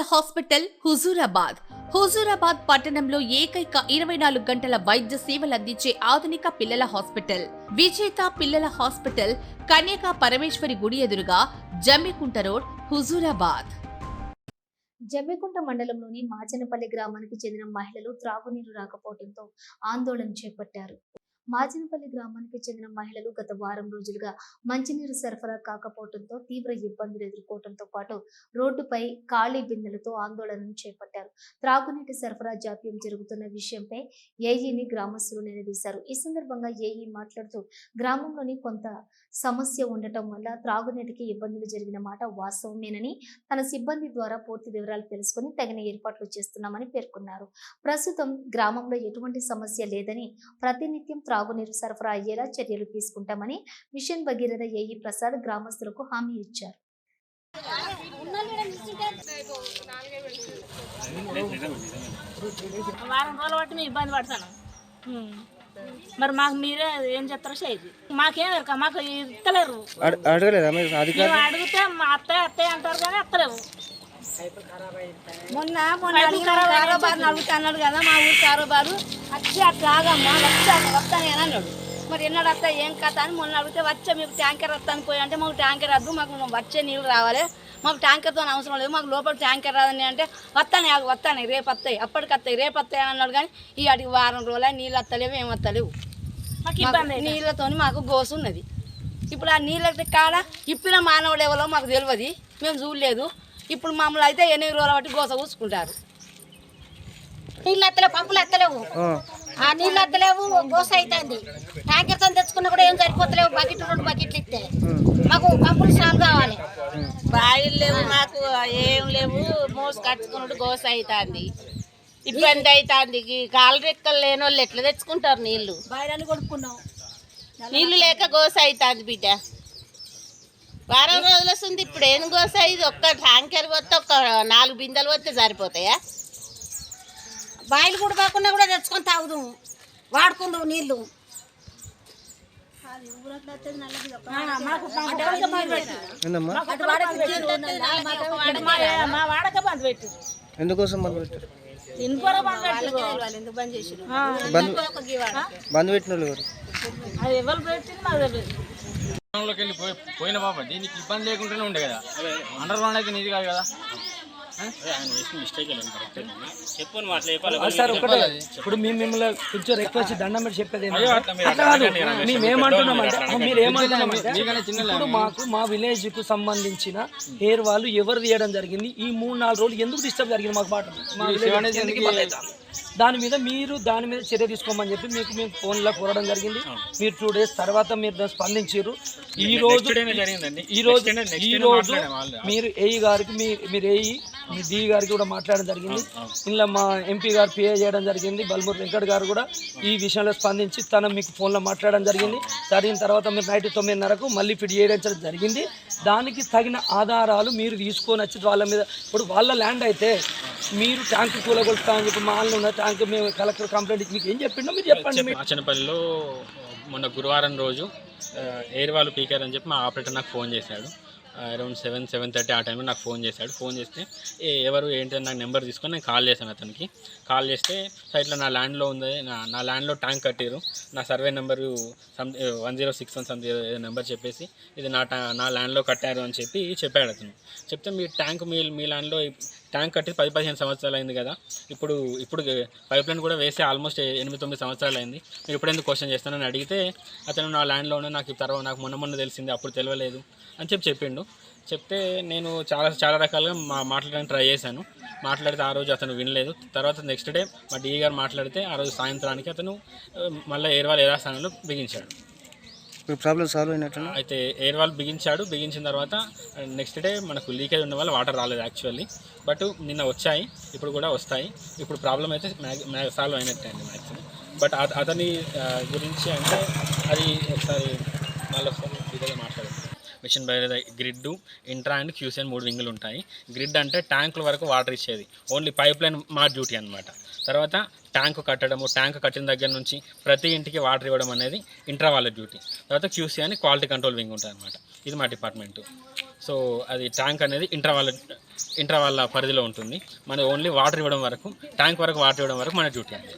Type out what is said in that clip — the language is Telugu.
హాస్పిటల్ హుజూరాబాద్. హుజూరాబాద్ పట్టణంలో ఏకైక ఇరవై నాలుగు గంటల వైద్య సేవలు అందించే ఆధునిక పిల్లల హాస్పిటల్. విజేత పిల్లల హాస్పిటల్ కన్యకా పరమేశ్వరి గుడి ఎదురుగా జమ్మికుంట రోడ్ హుజూరాబాద్. జమ్మికుంట మండలంలోని మాచనపల్లి గ్రామానికి చెందిన మహిళలు త్రాగునీరు రాకపోవడంతో ఆందోళన చేపట్టారు. మాచినపల్లి గ్రామానికి చెందిన మహిళలు గత వారం రోజులుగా మంచినీరు సరఫరా కాకపోవడంతో తీవ్ర ఇబ్బందులు ఎదుర్కోవడంతో పాటు రోడ్డుపై ఖాళీ బిందెలతో ఆందోళనను చేపట్టారు. త్రాగునీటి సరఫరా జాప్యం జరుగుతున్న విషయంపై ఏఈని గ్రామస్తులు నిలదీశారు. ఈ సందర్భంగా ఏఈ మాట్లాడుతూ గ్రామంలోని కొంత సమస్య ఉండటం వల్ల త్రాగునీటికి ఇబ్బందులు జరిగిన మాట వాస్తవమేనని తన సిబ్బంది ద్వారా పూర్తి వివరాలు తెలుసుకుని తగిన ఏర్పాట్లు చేస్తున్నామని పేర్కొన్నారు. ప్రస్తుతం గ్రామంలో ఎటువంటి సమస్య లేదని ప్రతినిత్యం త్రాగునీరు సరఫరా అయ్యేలా చర్యలు తీసుకుంటామని మిషన్ భగీరథ ఏఈ ప్రసాద్ గ్రామస్తులకు హామీ ఇచ్చారు. వారం రోజులు బట్టి మేము ఇబ్బంది పడతాను. మరి మాకు మీరే ఏం చెప్తారో చేయదు. మాకేం ఎరక మాకు ఇస్తలేరు. అడ- అడగలేదా అడిగితే మా అత్తయ్య అత్తయ్య అంటారు కానీ అత్తలేవు మొన్న మొన్న కారోబారు అడుగుతా అన్నాడు కదా మా ఊరు కారోబారు. వచ్చి అట్లా ఆగమ్మా వస్తాను వస్తాను అని అన్నాడు. మరి ఎన్నడు వస్తా ఏం కథ అని మొన్న అడిగితే వచ్చే మీకు ట్యాంకర్ వస్తాను పోయి అంటే మాకు ట్యాంకర్ వద్దు మాకు వచ్చే నీళ్ళు రావాలి. మాకు ట్యాంకర్తో అవసరం లేదు మాకు లోపల ట్యాంకర్ రాదని అంటే వస్తాను ఆగు వస్తాను రేపు వస్తాయి. అప్పటికి వస్తాయి రేపు వస్తాయి అని అన్నాడు. కానీ ఈ అడిగి వారం రోజులు నీళ్ళు వస్తలేవు ఏం వస్తలేవు. నీళ్ళతోని మాకు గోసు ఉన్నది. ఇప్పుడు ఆ నీళ్ళ కాడ ఇప్పిన మానవుడు ఎవరో మాకు తెలియదు మేము చూడలేదు. ఇప్పుడు మమ్మల్ని అయితే ఎనిమిది రోజుల బట్టి గోస కూసుకుంటారు. నీళ్ళు ఎత్తలేవు పంపులు ఎత్తలేవు ఆ, నీళ్ళు ఎత్తలేవు గోస అవుతుంది ట్యాంకర్తో తెచ్చుకున్నా కూడా ఏం సరిపోతలేవు బకెట్ రెండు బకెట్లు ఇస్తే మాకు పంపులు స్నాలు కావాలి. బాయిలు లేవు మాకు ఏం లేవు. మోసు కట్టుకున్నాడు గోస అవుతుంది ఇబ్బంది అవుతుంది కాలు రెక్కలు లేని వాళ్ళు ఎట్లా తెచ్చుకుంటారు నీళ్ళు బయటని కొడుకున్నాం నీళ్ళు లేక గోస అవుతుంది బిడ్డ. వారం రోజులు వస్తుంది. ఇప్పుడు ఏం గోస ఇది ఒక్క ట్యాంకర్ పోతే ఒక్క నాలుగు బిందెలు పోతే సరిపోతాయా? బాయిలు కూడా కాకుండా కూడా తెచ్చుకొని తాగుదు. వాడుకుందు మా వాడక బంద్ పెట్టు. ఎందుకోసం బంద్ పెట్టారు పెట్టిన వాళ్ళు ఎవరు? అది ఎవరు పెట్టింది మాకు తెలియదు. లోకి వెళ్ళి పోయి పోయిన బాబా దీనికి ఇబ్బంది లేకుండానే ఉండే కదా. అండర్ గ్రౌండ్ అయితే నీది కాదు కదా. సార్ ఒకటే. ఇప్పుడు మేము మిమ్మల్ని కొంచెం రిక్వెస్ట్ దండం పెట్టి చెప్పేది మేము. ఏమంటున్నామంటే. మీరు ఏమంటున్నామంటే మాకు మా విలేజ్కు సంబంధించిన హెయిర్ వాళ్ళు ఎవరు తీయడం జరిగింది? ఈ మూడు నాలుగు రోజులు ఎందుకు డిస్టర్బ్ జరిగింది మాకు మాట మా దాని మీద మీరు దాని మీద చర్య తీసుకోమని చెప్పి మీకు మేము ఫోన్లో కోరడం జరిగింది. మీరు టూ డేస్ తర్వాత మీరు దాన్ని స్పందించారు. ఈ రోజు. ఈ రోజు ఈ రోజు. మీరు ఏఈ గారికి మీ మీరు ఏఈ మీ డి గారికి కూడా మాట్లాడడం జరిగింది. ఇలా మా ఎంపీ గారు పిఏ చేయడం జరిగింది. బల్మూరు వెంకట్ గారు కూడా ఈ విషయంలో స్పందించి తన మీకు ఫోన్లో మాట్లాడడం జరిగింది. జరిగిన తర్వాత మీరు నైట్ తొమ్మిదిన్నరకు మళ్ళీ ఫిట్ చేయడం జరిగింది. దానికి తగిన ఆధారాలు మీరు తీసుకొని వచ్చి వాళ్ళ మీద ఇప్పుడు వాళ్ళ ల్యాండ్ అయితే మీరు ట్యాంక్ కూలగొలుస్తామని చెప్పి మా వాళ్ళు ఉన్న ట్యాంక్ మేము కలెక్టర్ కంప్లైంట్ ఇచ్చి మీకు ఏం చెప్పిండో మీరు చెప్పండి. మీరు మాచనపల్లిలో మొన్న గురువారం రోజు ఎయిర్ వాళ్ళు పీకారు అని చెప్పి మా ఆపరేటర్ నాకు ఫోన్ చేశాడు. అరౌండ్ సెవెన్ సెవెన్ థర్టీ ఆ టైంలో నాకు ఫోన్ చేశాడు. ఫోన్ చేస్తే ఎవరు ఏంటని నాకు నెంబర్ తీసుకొని నేను కాల్ చేశాను అతనికి. కాల్ చేస్తే సైట్లో నా ల్యాండ్లో ఉంది నా నా ల్యాండ్లో ట్యాంక్ కట్టారు నా survey number some one zero six one some ఏదో నెంబర్ చెప్పేసి ఇది నా టా నా ల్యాండ్లో కట్టారు అని చెప్పి చెప్పాడు అతను. చెప్తే మీ ట్యాంక్ మీ మీ ల్యాండ్లో ట్యాంక్ కట్టి పది పదిహేను సంవత్సరాలు అయింది కదా. ఇప్పుడు ఇప్పుడు పైప్ లైన్ కూడా వేసి ఆల్మోస్ట్ ఎనిమిది తొమ్మిది సంవత్సరాలు అయింది. మీరు ఇప్పుడు ఎందుకు క్వశ్చన్ చేస్తానని అడిగితే అతను నా ల్యాండ్లోనే నాకు తర్వాత నాకు మొన్న మొన్న తెలిసింది అప్పుడు తెలియలేదు అని చెప్పి చెప్పిండు. చెప్తే నేను చాలా చాలా రకాలుగా మా మాట్లాడడానికి ట్రై చేశాను. మాట్లాడితే ఆ రోజు అతను వినలేదు. తర్వాత నెక్స్ట్ డే మా డిఈ గారు మాట్లాడితే ఆ రోజు సాయంత్రానికి అతను మళ్ళీ ఏర్వాల్ ఏరా స్థానంలో బిగించాడు. ప్రాబ్లం సాల్వ్ అయినట్టు? అయితే ఎయిర్ వాల్ బిగించాడు. బిగించిన తర్వాత నెక్స్ట్ డే మనకు లీకేజ్ ఉన్న వల్ల వాటర్ రాలేదు యాక్చువల్లీ బట్ నిన్న వచ్చాయి. ఇప్పుడు కూడా వస్తాయి. ఇప్పుడు ప్రాబ్లం అయితే సాల్వ్ అయినట్టే అండి మ్యాక్సిమం బట్ అతని గురించి అంటే అది ఒకసారి మళ్ళీ ఒకసారి ఇదే మాట్లాడారు మిషన్ బయట గ్రిడ్ ఇంట్రా అండ్ క్యూసీ అని మూడు వింగులు ఉంటాయి. గ్రిడ్ అంటే ట్యాంకుల వరకు వాటర్ ఇచ్చేది. ఓన్లీ పైప్ లైన్ మా డ్యూటీ అనమాట తర్వాత ట్యాంక్ కట్టడము ట్యాంక్ కట్టిన దగ్గర నుంచి ప్రతి ఇంటికి వాటర్ ఇవ్వడం అనేది ఇంట్రా వాళ్ళ డ్యూటీ. తర్వాత క్యూసీ అని క్వాలిటీ కంట్రోల్ వింగ్ ఉంటుంది అనమాట ఇది మా డిపార్ట్మెంటు. సో అది ట్యాంక్ అనేది ఇంట్రా వాళ్ళ ఇంట్రా వాళ్ళ పరిధిలో ఉంటుంది. మన ఓన్లీ వాటర్ ఇవ్వడం వరకు ట్యాంక్ వరకు వాటర్ ఇవ్వడం వరకు మన డ్యూటీ అండి.